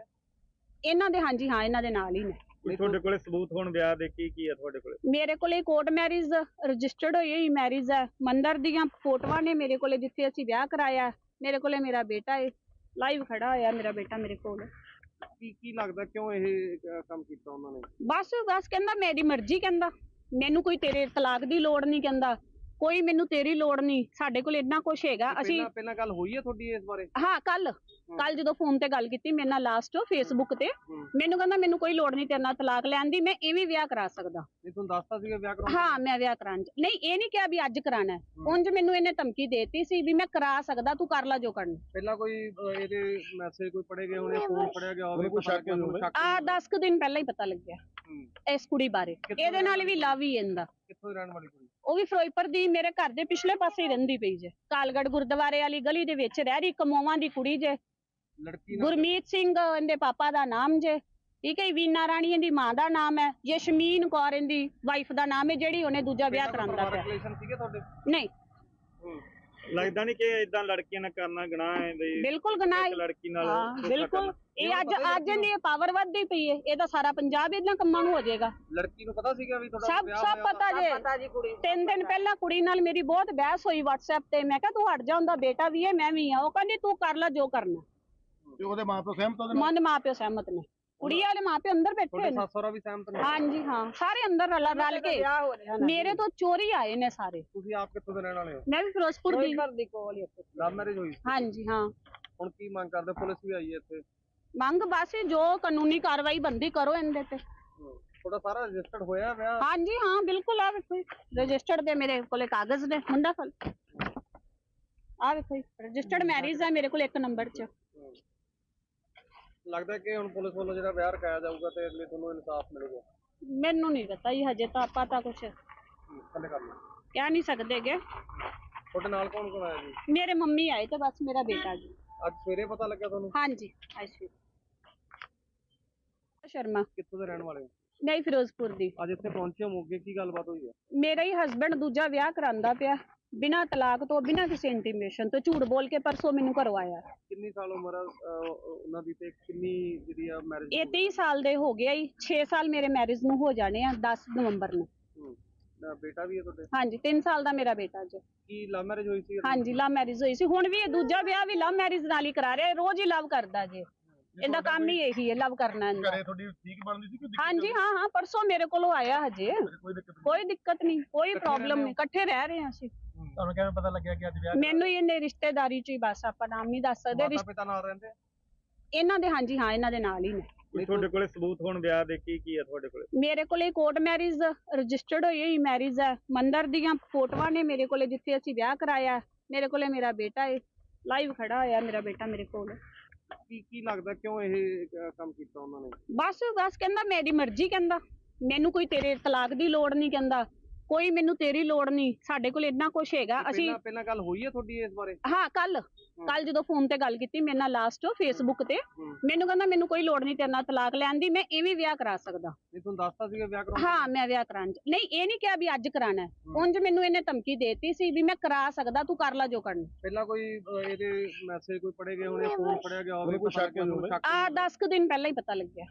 ਇਹਨਾਂ ਦੇ ਹਾਂਜੀ ਹਾਂ ਇਹਨਾਂ ਦੇ ਨਾਲ ਹੀ ਨੇ।
ਨਹੀਂ ਤੁਹਾਡੇ ਕੋਲੇ ਸਬੂਤ ਹੁਣ ਵਿਆਹ ਦੇ ਕੀ ਕੀ ਹੈ ਤੁਹਾਡੇ ਕੋਲੇ?
ਮੇਰੇ ਕੋਲੇ ਕੋਰਟ ਮੈਰਿਜ ਰਜਿਸਟਰਡ ਹੋਈ ਹੋਈ ਮੈਰਿਜ ਹੈ। ਮੰਦਰ ਦੀਆਂ ਫੋਟੋਆਂ ਨੇ ਮੇਰੇ ਕੋਲੇ ਜਿੱਥੇ ਅਸੀਂ ਵਿਆਹ ਕਰਾਇਆ। ਹੈ। ਮੇਰੇ ਕੋਲੇ ਮੇਰਾ ਬੇਟਾ ਹੈ ਲਾਈਵ ਖੜਾ ਹੋਇਆ ਮੇਰਾ ਬੇਟਾ ਮੇਰੇ ਕੋਲ।
ਕੀ ਕੀ ਲੱਗਦਾ ਕਿਉਂ ਇਹ ਕੰਮ ਕੀਤਾ ਉਹਨਾਂ ਨੇ?
ਬਸ ਬਸ ਕਹਿੰਦਾ ਮੇਰੀ ਮਰਜ਼ੀ ਕਹਿੰਦਾ। ਮੈਨੂੰ ਕੋਈ ਤੇਰੇ ਤਲਾਕ ਦੀ ਲੋੜ ਨਹੀਂ ਕਹਿੰਦਾ। ਕੋਈ ਮੈਨੂੰ ਤੇਰੀ ਲੋੜ ਨਹੀਂ ਸਾਡੇ ਕੋਲ ਇੰਨਾ ਕੁਝ ਹੈਗਾ ਅਸੀਂ
ਪਹਿਲਾਂ ਪਹਿਲਾਂ ਗੱਲ ਹੋਈ ਹੈ ਤੁਹਾਡੀ ਇਸ ਬਾਰੇ?
ਹਾਂ ਕੱਲ ਕੱਲ ਜਦੋਂ ਫੋਨ ਤੇ ਗੱਲ ਕੀਤੀ ਮੇਰੇ ਨਾਲ ਲਾਸਟ ਫੇਸਬੁੱਕ ਤੇ। ਮੈਨੂੰ ਕਹਿੰਦਾ ਮੈਨੂੰ ਕੋਈ ਲੋੜ ਨਹੀਂ ਤੇਰੇ ਨਾਲ ਤਲਾਕ ਲੈਣ ਦੀ ਮੈਂ ਇਵੇਂ ਵਿਆਹ ਕਰਾ ਸਕਦਾ।
ਨਹੀਂ ਤੁਹਾਨੂੰ ਦੱਸਤਾ ਸੀਗਾ ਵਿਆਹ ਕਰਾਉਣ
ਹਾਂ ਮੈਂ ਵਿਆਹ ਕਰਾਉਣ ਨਹੀਂ ਇਹ ਨਹੀਂ ਕਿਹਾ ਵੀ ਅੱਜ ਕਰਾਣਾ ਉਂਝ ਮੈਨੂੰ ਇਹਨੇ ਧਮਕੀ ਦੇਤੀ ਸੀ ਵੀ ਮੈਂ ਕਰਾ ਸਕਦਾ ਤੂੰ ਕਰ ਲੈ ਜੋ ਕਰਨਾ।
ਪਹਿਲਾਂ ਕੋਈ ਇਹਦੇ ਮੈਸੇਜ ਕੋਈ ਪੜੇ ਗਏ ਹੋਣੇ ਫੋਨ ਪੜਿਆ ਗਿਆ ਹੋਵੇ
ਕੋਈ ਸ਼ੱਕ
ਆ 10 ਕੁ ਦਿਨ ਪਹਿਲਾਂ ਹੀ ਪਤਾ ਲੱਗਿਆ। ਇਸ ਕੁੜੀ ਬਾਰੇ। ਇਹਦੇ ਨਾਲ ਵੀ ਲਵ ਹੀ ਇਹਦਾ।
ਕਿੱਥੋਂ ਰਹਿਣ ਵਾਲੀ ਕੁੜੀ?
ਉਹ ਵੀ ਫਿਰੋਜ਼ਪੁਰ ਦੀ ਮੇਰੇ ਘਰ ਦੇ ਪਿਛਲੇ ਪਾਸੇ ਹੀ ਰਹਿੰਦੀ ਪਈ ਜੇ। ਕਾਲਗੜ ਗੁਰਦੁਆਰੇ ਵਾਲੀ ਗਲੀ ਦੇ ਵਿੱਚ ਰਹਿ ਰਹੀ ਕਮੋਵਾਂ ਦੀ ਕੁੜੀ ਜੇ।
ਲੜਕੀ
ਗੁਰਮੀਤ ਸਿੰਘ ਇਹਦੇ ਪਾਪਾ ਦਾ ਨਾਮ ਜੇ। ਠੀਕ ਹੈ ਜੀ, ਵੀਨਾ ਰਾਣੀ ਇਹਦੀ ਮਾਂ ਦਾ ਨਾਮ ਹੈ। ਯਸ਼ਮੀਨ ਕੌਰ ਇਹਦੀ ਵਾਈਫ ਦਾ ਨਾਮ ਹੈ ਜਿਹੜੀ ਉਹਨੇ ਦੂਜਾ ਵਿਆਹ ਕਰਾਂਦਾ ਪਿਆ।
ਰਿਲੇਸ਼ਨ ਸੀਗੇ ਤੁਹਾਡੇ?
ਨਹੀਂ।
ਲੱਗਦਾ ਨਹੀਂ ਕਿ ਇਦਾਂ ਲੜਕੀਆਂ ਨਾਲ ਕਰਨਾ ਗੁਨਾਹ ਹੈ ਬਈ
ਬਿਲਕੁਲ ਗੁਨਾਹ
ਇੱਕ
ਹੈ।
ਲੜਕੀ ਨਾਲ
ਹਾਂ
ਧੋਖਾ
ਬਿਲਕੁਲ।
ਕਰਨਾ।
ਇਹ ਅੱਜ ਅੱਜ ਇਹਦੀ ਪਾਵਰ ਵੱਧਦੀ ਪਈ ਹੈ ਇਹ ਤਾਂ ਸਾਰਾ ਪੰਜਾਬ ਇਹਨਾਂ ਕੰਮਾਂ ਨੂੰ ਹੋ ਜਾਏਗਾ।
ਲੜਕੀ ਨੂੰ ਪਤਾ ਸੀਗਾ ਵੀ ਤੁਹਾਡਾ
ਸਭ
ਵਿਆਹ
ਸਭ
ਹੋਇਆ
ਪਤਾ ਜੇ। ਤਿੰਨ ਦਿਨ ਪਹਿਲਾਂ ਕੁੜੀ ਨਾਲ ਮੇਰੀ ਬਹੁਤ ਬਹਿਸ ਹੋਈ WhatsApp ਤੇ। ਮੈਂ ਕਿਹਾ ਤੂੰ ਹਟ ਜਾ ਹੁੰਦਾ ਬੇਟਾ ਵੀ ਹੈ ਮੈਂ ਵੀ ਆ। ਉਹ ਕਹਿੰਦੀ ਤੂੰ ਕਰ ਲੈ ਜੋ ਕਰਨਾ।
ਤੇ ਉਹਦੇ ਮਾਪੇ ਸਹਿਮਤ ਉਹਦੇ ਨਾਲ?
ਮਨ ਮਾਪਿਓ ਸਹਿਮਤ ਨੇ। ਕੁੜੀ ਵਾਲੇ ਮਾਪਿਓ ਅੰਦਰ ਬੈਠੇ
ਤੁਹਾਡੇ
ਹੋਏ ਨੇ।
ਸੱਸ ਸਹੁਰਾ ਵੀ ਸਹਿਮਤ ਨੇ?
ਹਾਂਜੀ ਹਾਂ। ਸਾਰੇ ਅੰਦਰ ਰਲ ਰਲ ਕੇ। ਮੇਰੇ ਤੋਂ ਚੋਰੀ ਆਏ ਨੇ ਸਾਰੇ।
ਤੁਸੀਂ ਆਪ ਕਿੱਥੋਂ ਦੇ ਰਹਿਣ ਵਾਲੇ ਹੋ?
ਮੈਂ ਵੀ ਫਿਰੋਜ਼ਪੁਰ ਦੀ।
ਲਵ ਮੈਰਿਜ ਹੋਈ ਸੀ।
ਹਾਂਜੀ ਹਾਂ।
ਹੁਣ ਕੀ ਮੰਗ ਕਰਦੇ? ਪੁਲਿਸ ਵੀ ਆਈ ਹੈ ਇੱਥੇ।
ਮੰਗ ਬਸ ਜੋ ਕਾਨੂੰਨੀ ਕਾਰਵਾਈ ਬੰਦੀ ਕਰੋ ਇਹਦੇ ਤੇ।
ਤੁਹਾਡਾ ਸਾਰਾ ਰਜਿਸਟਰਡ ਹੋਇਆ ਵਿਆਹ
ਹਾਂਜੀ ਹਾਂ ਬਿਲਕੁਲ ਆ ਵੇਖੋ ਰਜਿਸਟਰਡ ਦੇ ਮੇਰੇ ਕੋਲੇ ਕਾਗਜ਼ ਨੇ ਮੁੰਡਾ ਫਲ ਆ ਵੇਖੋ ਰਜਿਸਟਰਡ ਮੈਰਿਜ ਹੈ ਮੇਰੇ ਕੋਲ ਇੱਕ ਨੰਬਰ 'ਚ।
ਲੱਗਦਾ ਕਿ ਹੁਣ ਪੁਲਿਸ ਵੱਲੋਂ ਜਿਹੜਾ ਵਿਆਹ ਰਖਾਇਆ ਜਾਊਗਾ ਤੇ ਅਗਲੇ ਤੁਹਾਨੂੰ ਇਨਸਾਫ ਮਿਲੂਗਾ।
ਮੈਨੂੰ ਨਹੀਂ ਪਤਾ ਜੀ ਹਜੇ ਤਾਂ ਆਪਾਂ ਤਾਂ ਕੁਝ
ਥੱਲੇ ਕਰ ਲਓ।
ਕਹਿ ਨਹੀਂ ਸਕਦੇਗੇ
ਤੁਹਾਡੇ ਨਾਲ ਕੌਣ ਕੌਣ ਆਇਆ ਜੀ?
ਮੇਰੇ ਮੰਮੀ ਆਏ ਤੇ ਬਸ ਮੇਰਾ ਬੇਟਾ ਜੀ।
ਅੱਜ ਸਵੇਰੇ ਪਤਾ ਲੱਗਾ ਤੁਹਾਨੂੰ?
ਹਾਂਜੀ ਆਇਸ਼ਵੀ ਸ਼ਰਮਾ।
ਕਿੱਥੋਂ ਦੇ ਰਹਿਣ ਵਾਲੇ ਹੋ?
ਨਹੀਂ ਫਿਰੋਜ਼ਪੁਰ ਦੀ।
ਅੱਜ ਇੱਥੇ ਪਹੁੰਚੇ ਹੋ ਮੋਗੇ ਕੀ ਗੱਲਬਾਤ ਹੋਈ ਹੈ?
ਮੇਰਾ ਹੀ ਹਸਬੰਡ ਦੂਜਾ ਵਿਆਹ ਕਰਾਂਦਾ ਪਿਆ ਬਿਨਾਂ ਤਲਾਕ ਤੋਂ ਬਿਨਾਂ ਕਿਸੇ ਇੰਟੀਮੇਸ਼ਨ ਤੋਂ ਝੂਠ ਬੋਲ ਕੇ ਪਰਸੋਂ ਮੈਨੂੰ ਕਰਵਾਇਆ
ਕਿੰਨੀ ਸਾਲ ਉਮਰ ਆ ਅਹ, ਉਹਨਾਂ ਦੀ ਤੇ ਕਿੰਨੀ ਜਿਹੜੀ ਆ ਮੈਰਿਜ
ਇਹ 23 ਸਾਲ ਦੇ ਹੋ ਗਿਆ ਹੀ 6 ਸਾਲ ਮੇਰੇ ਮੈਰਿਜ ਨੂੰ ਹੋ ਜਾਣੇ ਆ 10 ਨਵੰਬਰ ਨੂੰ।
ਬੇਟਾ ਵੀ ਹੈ ਤੁਹਾਡੇ?
ਹਾਂਜੀ 3 ਸਾਲ ਦਾ ਮੇਰਾ ਬੇਟਾ ਜੀ।
ਕੀ ਲਵ ਮੈਰਿਜ ਹੋਈ ਸੀ?
ਹਾਂਜੀ ਲਵ ਮੈਰਿਜ ਹੋਈ ਸੀ। ਹੁਣ ਵੀ ਇਹ ਦੂਜਾ ਵਿਆਹ ਵੀ ਲਵ ਮੈਰਿਜ ਨਾਲ ਹੀ ਕਰਾ ਰਿਹਾ ਇਹ ਰੋਜ਼ ਹੀ ਲਵ ਕਰਦਾ ਜੀ। ਇਹਦਾ ਕੰਮ ਹੀ ਇਹੀ ਹੈ ਲਵ ਕਰਨਾ ਇਹਦਾ।
ਘਰੇ ਤੁਹਾਡੀ ਠੀਕ ਬਣਦੀ ਸੀ ਕਿ ਦਿੱਕਤ
ਹਾਂਜੀ ਹਾਂ ਹਾਂ ਪਰਸੋਂ ਮੇਰੇ ਕੋਲੋਂ ਆਇਆ ਹਜੇ।
ਕੋਈ ਦਿੱਕਤ
ਕੋਈ ਦਿੱਕਤ ਨਹੀਂ ਕੋਈ ਪ੍ਰੋਬਲਮ ਨਹੀਂ ਇਕੱਠੇ ਰਹਿ ਰਹੇ ਹਾਂ ਅਸੀਂ।
ਤੁਹਾਨੂੰ ਕਿਵੇਂ ਪਤਾ ਲੱਗਿਆ ਕਿ ਅੱਜ ਵਿਆਹ
ਮੈਨੂੰ ਹੀ ਇਹਨੇ ਰਿਸ਼ਤੇਦਾਰੀ ਚ ਹੀ ਬਸ ਆਪਾਂ ਨਾਮ ਨਹੀਂ ਦੱਸ ਸਕਦੇ
ਮਾਤਾ ਪਿਤਾ ਨਾਲ ਰਹਿੰਦੇ
ਇਹਨਾਂ ਦੇ ਹਾਂਜੀ ਹਾਂ ਇਹਨਾਂ ਦੇ ਨਾਲ ਹੀ ਨੇ।
ਨਹੀਂ ਤੁਹਾਡੇ ਕੋਲੇ ਸਬੂਤ ਹੁਣ ਵਿਆਹ ਦੇ ਕੀ ਕੀ ਹੈ ਤੁਹਾਡੇ ਕੋਲੇ?
ਮੇਰੇ ਕੋਲੇ ਕੋਰਟ ਮੈਰਿਜ ਰਜਿਸਟਰਡ ਹੋਈ ਹੋਈ ਮੈਰਿਜ ਹੈ। ਮੰਦਰ ਦੀਆਂ ਫੋਟੋਆਂ ਨੇ ਮੇਰੇ ਕੋਲੇ ਜਿੱਥੇ ਅਸੀਂ ਵਿਆਹ ਕਰਾਇਆ। ਮੇਰੇ ਕੋਲੇ ਮੇਰਾ ਬੇਟਾ ਹੈ ਲਾਈਵ ਖੜਾ ਹੋਇਆ ਮੇਰਾ ਬੇਟਾ ਮੇਰੇ ਕੋਲ।
ਕੀ ਕੀ ਲੱਗਦਾ ਕਿਉਂ ਇਹ ਅਹ, ਕੰਮ ਕੀਤਾ ਉਹਨਾਂ ਨੇ?
ਬਸ ਬਸ ਕਹਿੰਦਾ ਮੇਰੀ ਮਰਜ਼ੀ ਕਹਿੰਦਾ। ਮੈਨੂੰ ਕੋਈ ਤੇਰੇ ਤਲਾਕ ਦੀ ਲੋੜ ਨਹੀਂ ਕਹਿੰਦਾ। ਕੋਈ ਮੈਨੂੰ ਤੇਰੀ ਲੋੜ ਨਹੀਂ ਸਾਡੇ ਕੋਲ ਇੰਨਾ ਕੁਝ ਹੈਗਾ ਅਸੀਂ
ਪਹਿਲਾਂ ਪਹਿਲਾਂ ਗੱਲ ਹੋਈ ਹੈ ਤੁਹਾਡੀ ਇਸ ਬਾਰੇ?
ਹਾਂ ਕੱਲ ਕੱਲ ਜਦੋਂ ਫੋਨ ਤੇ ਗੱਲ ਕੀਤੀ ਮੇਰੇ ਨਾਲ ਲਾਸਟ ਫੇਸਬੁੱਕ ਤੇ। ਮੈਨੂੰ ਕਹਿੰਦਾ ਮੈਨੂੰ ਕੋਈ ਲੋੜ ਨਹੀਂ ਤੇਰੇ ਨਾਲ ਤਲਾਕ ਲੈਣ ਦੀ ਮੈਂ ਇਵੇਂ ਵਿਆਹ ਕਰਾ ਸਕਦਾ।
ਨਹੀਂ ਤੁਹਾਨੂੰ ਦੱਸਤਾ ਸੀਗਾ ਵਿਆਹ ਕਰਾਉਣ
ਹਾਂ ਮੈਂ ਵਿਆਹ ਕਰਾਉਣ ਨਹੀਂ ਇਹ ਨਹੀਂ ਕਿਹਾ ਵੀ ਅੱਜ ਕਰਾਣਾ ਉਂਝ ਮੈਨੂੰ ਇਹਨੇ ਧਮਕੀ ਦੇਤੀ ਸੀ ਵੀ ਮੈਂ ਕਰਾ ਸਕਦਾ ਤੂੰ ਕਰ ਲੈ ਜੋ ਕਰਨਾ।
ਪਹਿਲਾਂ ਕੋਈ ਇਹਦੇ ਮੈਸੇਜ ਕੋਈ ਪੜੇ ਗਏ ਹੋਣੇ ਫੋਨ ਪੜਿਆ ਗਿਆ ਹੋਵੇ
ਕੋਈ ਸ਼ੱਕ
ਆ 10 ਕੁ ਦਿਨ ਪਹਿਲਾਂ ਹੀ ਪਤਾ ਲੱਗਿਆ।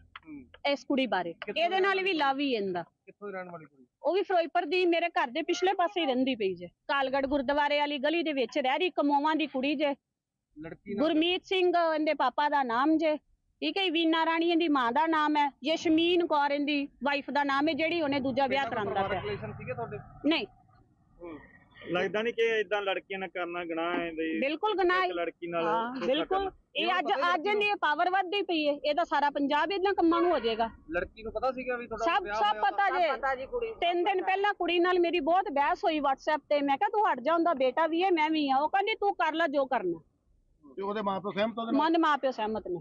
ਇਸ ਕੁੜੀ ਬਾਰੇ। ਇਹਦੇ ਨਾਲ ਵੀ ਲਵ ਹੀ ਇਹਦਾ।
ਕਿੱਥੋਂ ਦੀ ਰਹਿਣ ਵਾਲੀ ਕੁੜੀ?
ਉਹ ਵੀ ਫਿਰੋਜ਼ਪੁਰ ਦੀ ਮੇਰੇ ਘਰ ਦੇ ਪਿਛਲੇ ਪਾਸੇ ਹੀ ਰਹਿੰਦੀ ਪਈ ਜੇ। ਕਾਲਗੜ ਗੁਰਦੁਆਰੇ ਵਾਲੀ ਗਲੀ ਦੇ ਵਿੱਚ ਰਹਿ ਰਹੀ ਕਮੋਵਾਂ ਦੀ ਕੁੜੀ ਜੇ।
ਲੜਕੀ
ਗੁਰਮੀਤ ਸਿੰਘ ਇਹਦੇ ਪਾਪਾ ਦਾ ਨਾਮ ਜੇ। ਠੀਕ ਹੈ ਵੀਨਾ ਰਾਣੀ ਇਹਦੀ ਮਾਂ ਦਾ ਨਾਮ ਹੈ। ਯਸ਼ਮੀਨ ਕੌਰ ਇਹਦੀ ਵਾਈਫ ਦਾ ਨਾਮ ਹੈ ਜਿਹੜੀ ਉਹਨੇ ਦੂਜਾ ਵਿਆਹ ਪਿਆ।
ਤੁਹਾਡੇ?
ਨਹੀਂ।
ਲੱਗਦਾ ਨਹੀਂ ਕਿ ਇਦਾਂ ਲੜਕੀਆਂ ਨਾਲ ਕਰਨਾ ਗੁਨਾਹ ਹੈ ਬਈ
ਬਿਲਕੁਲ ਗੁਨਾਹ
ਇੱਕ
ਹੈ।
ਲੜਕੀ ਨਾਲ
ਹਾਂ
ਧੋਖਾ
ਬਿਲਕੁਲ।
ਕਰਨਾ।
ਇਹ ਅੱਜ ਅੱਜ ਇਹਦੀ ਪਾਵਰ ਵੱਧਦੀ ਪਈ ਹੈ ਇਹਦਾ ਸਾਰਾ ਪੰਜਾਬ ਇਹਨਾਂ ਕੰਮਾਂ ਨੂੰ ਹੋ ਜਾਏਗਾ।
ਲੜਕੀ ਨੂੰ ਪਤਾ ਸੀਗਾ ਵੀ ਤੁਹਾਡਾ
ਸਭ
ਵਿਆਹ
ਸਭ
ਹੋਇਆ
ਪਤਾ ਜੇ। ਤਿੰਨ ਦਿਨ ਪਹਿਲਾਂ ਕੁੜੀ ਨਾਲ ਮੇਰੀ ਬਹੁਤ ਬਹਿਸ ਹੋਈ WhatsApp ਤੇ। ਮੈਂ ਕਿਹਾ ਤੂੰ ਹਟ ਜਾ ਉਹਦਾ ਬੇਟਾ ਵੀ ਹੈ ਮੈਂ ਵੀ ਆ ਉਹ ਕਹਿੰਦੀ ਤੂੰ ਕਰ ਲੈ ਜੋ ਕਰਨਾ।
ਤੇ ਉਹਦੇ ਮਾਪੇ ਸਹਿਮਤ ਉਹਦੇ ਨਾਲ?
ਮਨ ਮਾਪਿਓ ਸਹਿਮਤ ਨੇ।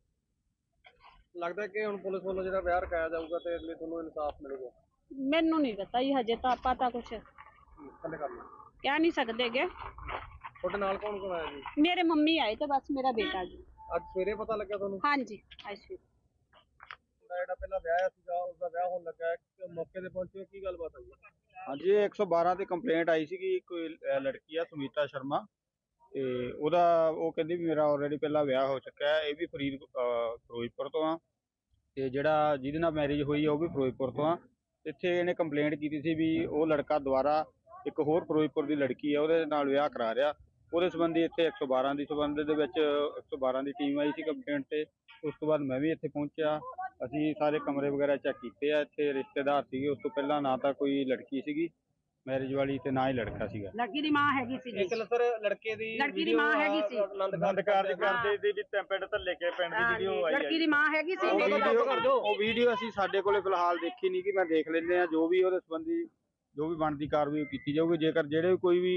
ਲੱਗਦਾ ਕਿ ਹੁਣ ਪੁਲਿਸ ਵੱਲੋਂ ਜਿਹੜਾ ਵਿਆਹ ਰਖਾਇਆ ਜਾਊਗਾ ਤੇ ਲਈ ਤੁਹਾਨੂੰ ਇਨਸਾਫ ਮਿਲੇਗਾ?
ਮੈਨੂੰ ਨਹੀਂ ਪਤਾ ਜੀ ਹਜੇ ਤਾਂ ਆਪਾਂ ਤਾਂ ਕੁਝ
ਥੱਲੇ ਕਰ ਲਓ।
ਕਹਿ ਨਹੀਂ ਸਕਦੇਗੇ
ਤੁਹਾਡੇ ਨਾਲ ਕੌਣ ਕੌਣ ਆਇਆ ਜੀ?
ਮੇਰੇ ਮੰਮੀ ਆਏ ਤੇ ਬਸ ਮੇਰਾ ਬੇਟਾ ਜੀ।
ਅੱਜ ਸਵੇਰੇ ਪਤਾ ਲੱਗਾ ਤੁਹਾਨੂੰ?
ਹਾਂਜੀ ਆਇਸ਼ੂ
ਦਾ ਜਿਹੜਾ ਪਹਿਲਾਂ ਵਿਆਹ ਸੀਗਾ ਉਸ ਦਾ ਵਿਆਹ ਹੋਣ ਲੱਗਾ ਹੈ। ਕਿ ਮੌਕੇ ਤੇ ਪਹੁੰਚੇ ਕੀ ਗੱਲਬਾਤ ਹੋਈ?
ਹਾਂਜੀ ਇਹ 112 ਤੇ ਕੰਪਲੇਂਟ ਆਈ ਸੀਗੀ ਕੋਈ ਅਹ ਲੜਕੀ ਆ ਸੁਮੀਤਾ ਸ਼ਰਮਾ। ਤੇ ਉਹਦਾ ਉਹ ਕਹਿੰਦੀ ਵੀ ਮੇਰਾ ਆਲਰੇਡੀ ਪਹਿਲਾਂ ਵਿਆਹ ਹੋ ਚੁੱਕਾ ਹੈ, ਇਹ ਵੀ ਫਰੀਦ ਫਿਰੋਜ਼ਪੁਰ ਤੋਂ ਆ। ਤੇ ਜਿਹੜਾ ਜਿਹਦੇ ਨਾਲ ਮੈਰਿਜ ਹੋਈ ਆ, ਉਹ ਵੀ ਫਿਰੋਜ਼ਪੁਰ ਤੋਂ ਆ। ਇੱਥੇ ਇਹਨੇ ਕੰਪਲੇਂਟ ਕੀਤੀ ਸੀ ਵੀ ਉਹ ਲੜਕਾ ਦੁਬਾਰਾ ਇੱਕ ਹੋਰ ਫਿਰੋਜ਼ਪੁਰ ਦੀ ਲੜਕੀ ਆ, ਉਹਦੇ ਨਾਲ ਵਿਆਹ ਕਰਾ ਰਿਹਾ। ਉਹਦੇ ਸੰਬੰਧੀ ਇੱਥੇ 112 ਦੀ ਸੰਬੰਧ ਦੇ ਵਿੱਚ 112 ਦੀ ਟੀਮ ਆਈ ਸੀ ਕੰਪਲੇਂਟ ਤੇ। ਉਸ ਤੋਂ ਬਾਅਦ ਮੈਂ ਵੀ ਇੱਥੇ ਪਹੁੰਚਿਆ। ਅਸੀਂ ਸਾਰੇ ਕਮਰੇ ਵਗੈਰਾ ਚੈੱਕ ਕੀਤੇ ਆ, ਇੱਥੇ ਰਿਸ਼ਤੇਦਾਰ ਸੀਗੇ, ਉਸ ਤੋਂ ਪਹਿਲਾਂ ਨਾ ਤਾਂ ਕੋਈ ਲੜਕੀ ਸੀਗੀ। ਮੈਰਿਜ ਵਾਲੀ ਤੇ ਨਾ ਹੀ ਲੜਕਾ ਸੀਗਾ।
ਲੜਕੀ ਦੀ ਮਾਂ ਹੈਗੀ ਸੀ
ਇੱਕ ਸਰ ਲੜਕੇ ਦੀ
ਲੜਕੀ ਦੀ ਮਾਂ ਹੈਗੀ ਸੀ।
ਆਨੰਦ
ਕਾਰਜ ਕਰਦੇ। ਦੀ ਵੀ ਪਿੰਡ ਥੱਲੇ ਕੇ ਪਿੰਡ ਦੀ ਵੀਡੀਓ ਆਈ
ਲੜਕੀ ਦੀ ਮਾਂ ਹੈਗੀ ਸੀ
ਉਹ
ਮੇਰੇ ਨਾਲ।
ਵੀਡੀਓ ਉਹ ਵੀਡੀਓ ਅਸੀਂ ਸਾਡੇ ਕੋਲੇ ਫਿਲਹਾਲ ਦੇਖੀ ਨਹੀਂ ਕਿ ਮੈਂ ਦੇਖ ਲੈਂਦੇ ਆ ਜੋ ਵੀ ਉਹਦੇ ਸੰਬੰਧੀ ਜੋ ਵੀ ਬਣਦੀ ਕਾਰਵਾਈ ਕੀਤੀ ਜਾਊਗੀ। ਜੇਕਰ ਜਿਹੜੇ ਕੋਈ ਵੀ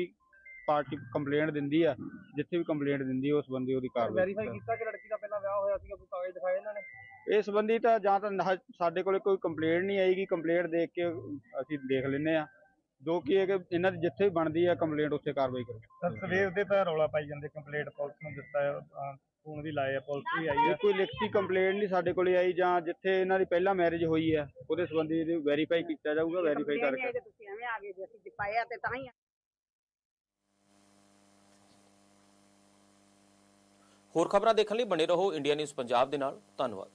ਪਾਰਟੀ ਕੰਪਲੇਂਟ ਦਿੰਦੀ ਆ ਜਿੱਥੇ ਵੀ ਕੰਪਲੇਂਟ ਦਿੰਦੀ ਉਸ ਸੰਬੰਧੀ ਉਹਦੀ ਕਾਰਵਾਈ
ਵੈਰੀਫਾਈ ਕੀਤਾ ਕਿ ਲੜਕੀ ਦਾ ਪਹਿਲਾਂ ਵਿਆਹ ਹੋਇਆ ਸੀਗਾ ਕੋਈ ਕਾਗਜ਼ ਦਿਖਾਏ ਇਹਨਾਂ ਨੇ?
ਇਸ ਸੰਬੰਧੀ ਤਾਂ ਜਾਂ ਤਾਂ ਸਾਡੇ ਕੋਲੇ ਕੋਈ ਕੰਪਲੇਂਟ ਨਹੀਂ ਆਏਗੀ ਕੰਪਲੇਂਟ ਦੇਖ ਕੇ ਅਸੀਂ ਦੇਖ ਲੈਂਦੇ ਆ ਜੋ ਕਿ ਇਹ ਕਿ ਇਹਨਾਂ ਦੀ ਜਿੱਥੇ ਵੀ ਬਣਦੀ ਆ ਕੰਪਲੇਂਟ ਉੱਥੇ ਕਾਰਵਾਈ ਕਰੋ।
ਸਰ ਸਵੇਰ ਦੇ ਤਾਂ ਰੌਲਾ ਪਾਈ ਜਾਂਦੇ ਕੰਪਲੀਟ ਪੁਲਿਸ ਨੂੰ ਦਿੱਤਾ ਫੋਨ ਵੀ ਲਾਏ ਆ ਪੁਲਿਸ ਵੀ ਆਈ
ਇਹ ਕੋਈ ਲਿਖਤੀ ਕੰਪਲੇਂਟ ਨਹੀਂ ਸਾਡੇ ਕੋਲੇ ਆਈ ਜਾਂ ਜਿੱਥੇ ਇਹਨਾਂ ਦੀ ਪਹਿਲਾਂ ਮੈਰਿਜ ਹੋਈ ਆ ਉਹਦੇ ਸੰਬੰਧੀ ਵੈਰੀਫਾਈ ਕੀਤਾ ਜਾਊਗਾ ਵੈਰੀਫਾਈ ਕਰਕੇ।
ਤੁਸੀਂ ਐਵੇਂ ਆ ਗਏ ਜੇ ਅਸੀਂ ਪਾਇਆ ਤੇ ਤਾਂ ਹੀ
ਹੋਰ ਖਬਰਾਂ ਦੇਖਣ ਲਈ ਬਣੇ ਰਹੋ ਇੰਡੀਆ ਨਿਊਜ਼ ਪੰਜਾਬ ਦੇ ਨਾਲ। ਧੰਨਵਾਦ।